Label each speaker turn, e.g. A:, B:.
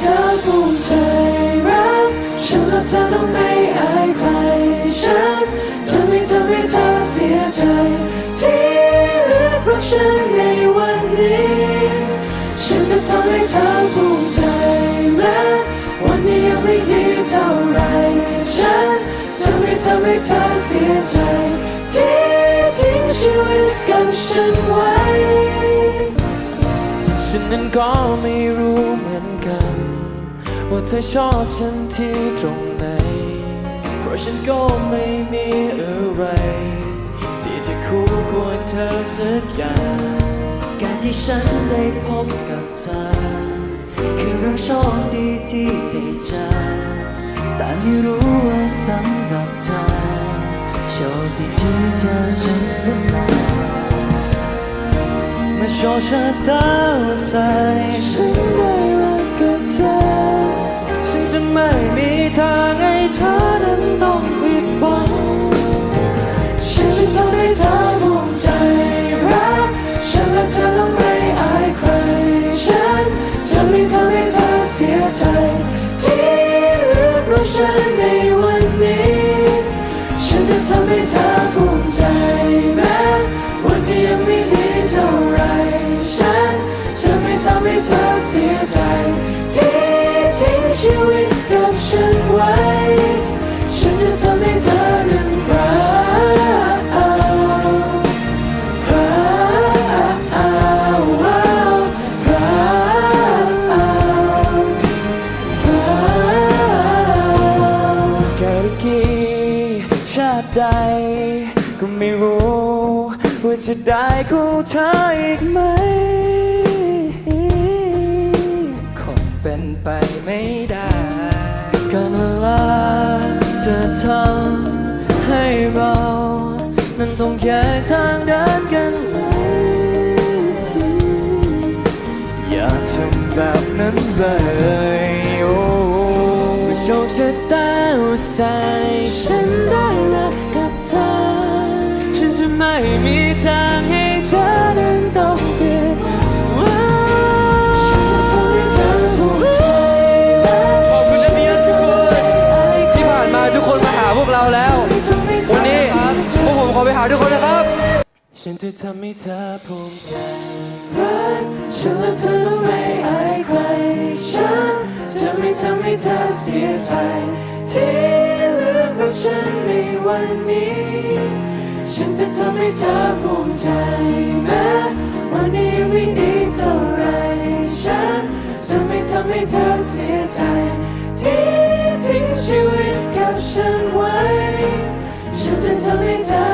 A: เธอภูมิใจรักฉันและเธอต้องไม่อายใครฉันจะไม่ทำให้เธอเสียใจ ที่เลือกรักฉันในวันนี้ ฉันจะทำให้เธอภูมิใจแม้วันนี้ยังไม่ดีเท่าไรฉันจะไม่ทำให้เธอเสียใจ ที่ทิ้งชีวิตกับฉันไว้ ฉันนั้นก็ไม่รู้เหมือนกัน ว่าเธอชอบฉันที่ตรงไหน เพราะฉันก็ไม่มีอะไร ที่จะคู่ควรเธอสักอย่าง
B: การที่ฉันได้พบกับเธอ คือเรื่องโชคดีที่ได้เจอแต่ไม่รู้ว่าสำหรั โชค
A: ชะตาว่าใส่ฉันได้รักกับเธอ ฉันจะไม่มีทางให้เธอนั้นต้องผิดหวัง ฉันจะทำให้เธอภูมิใจรัก ฉันและเธอต้องไม่อายใคร ฉันจะไม่ทำให้เธอเสียใจ ที่เลือกรักฉันในวันนี้ ฉันจะทำให้เธอภูมิ ใด ก็ไม่รู้ว่าจะได้คู่เธออีกไหม คงเป็นไปไม่ได้การเวลาจะทำให้เรา นั้นต้องแยกทางเดินกันเลยอย่าทำแบบนั้นเลยโอ้เมื่อโชคชะตาว่าใส่ฉันได้รัก ม่มีทางให้เธอนั้นต้องเปลี่ยนวังฉันจะทำให้เธอภูมิใจ
C: ขอบคุณนะพี่ยัสกุลที่ผ่านมาทุกคนมาหาพวกเราแล้ว วันนี้พวกผมขอไปหาทุกคนนะครับ
A: ฉันจะทำให้เธอภูมิใจรักฉันและเธอต้องไม่อายใครฉันจะไม่ทำให้เธอเสียใจที่เลือกรักฉันในวันนี้ ฉันจะทำให้เธอภูมิใจแม้วันนี้ยังไม่ดีเท่าไรฉันจะไม่ทำให้เธอเสียใจ ที่ทิ้งชีวิตกับฉันไว้ ฉันจะทำให้เธอ